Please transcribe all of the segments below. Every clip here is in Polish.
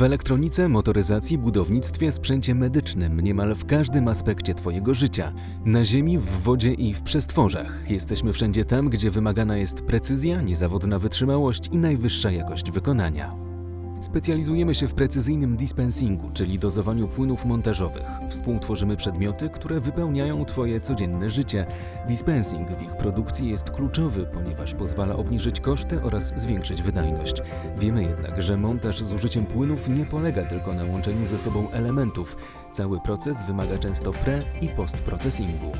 W elektronice, motoryzacji, budownictwie, sprzęcie medycznym, niemal w każdym aspekcie Twojego życia. Na ziemi, w wodzie i w przestworzach. Jesteśmy wszędzie tam, gdzie wymagana jest precyzja, niezawodna wytrzymałość i najwyższa jakość wykonania. Specjalizujemy się w precyzyjnym dispensingu, czyli dozowaniu płynów montażowych. Współtworzymy przedmioty, które wypełniają Twoje codzienne życie. Dispensing w ich produkcji jest kluczowy, ponieważ pozwala obniżyć koszty oraz zwiększyć wydajność. Wiemy jednak, że montaż z użyciem płynów nie polega tylko na łączeniu ze sobą elementów. Cały proces wymaga często pre- i postprocesingu.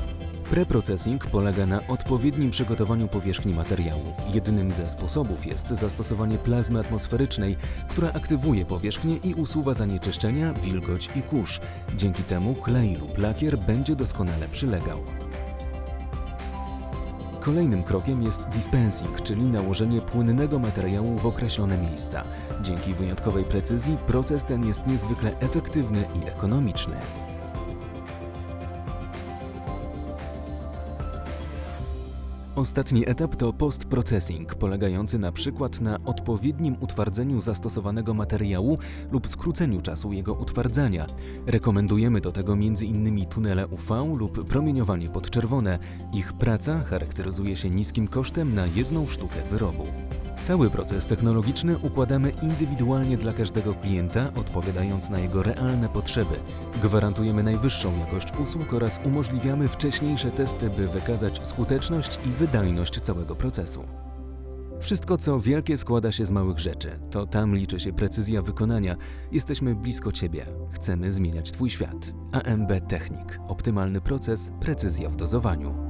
Preprocessing polega na odpowiednim przygotowaniu powierzchni materiału. Jednym ze sposobów jest zastosowanie plazmy atmosferycznej, która aktywuje powierzchnię i usuwa zanieczyszczenia, wilgoć i kurz. Dzięki temu klej lub lakier będzie doskonale przylegał. Kolejnym krokiem jest dispensing, czyli nałożenie płynnego materiału w określone miejsca. Dzięki wyjątkowej precyzji proces ten jest niezwykle efektywny i ekonomiczny. Ostatni etap to post-processing, polegający na przykład na odpowiednim utwardzeniu zastosowanego materiału lub skróceniu czasu jego utwardzania. Rekomendujemy do tego m.in. tunele UV lub promieniowanie podczerwone. Ich praca charakteryzuje się niskim kosztem na jedną sztukę wyrobu. Cały proces technologiczny układamy indywidualnie dla każdego klienta, odpowiadając na jego realne potrzeby. Gwarantujemy najwyższą jakość usług oraz umożliwiamy wcześniejsze testy, by wykazać skuteczność i wydajność całego procesu. Wszystko, co wielkie, składa się z małych rzeczy. To tam liczy się precyzja wykonania. Jesteśmy blisko Ciebie. Chcemy zmieniać Twój świat. AMB Technik. Optymalny proces, precyzja w dozowaniu.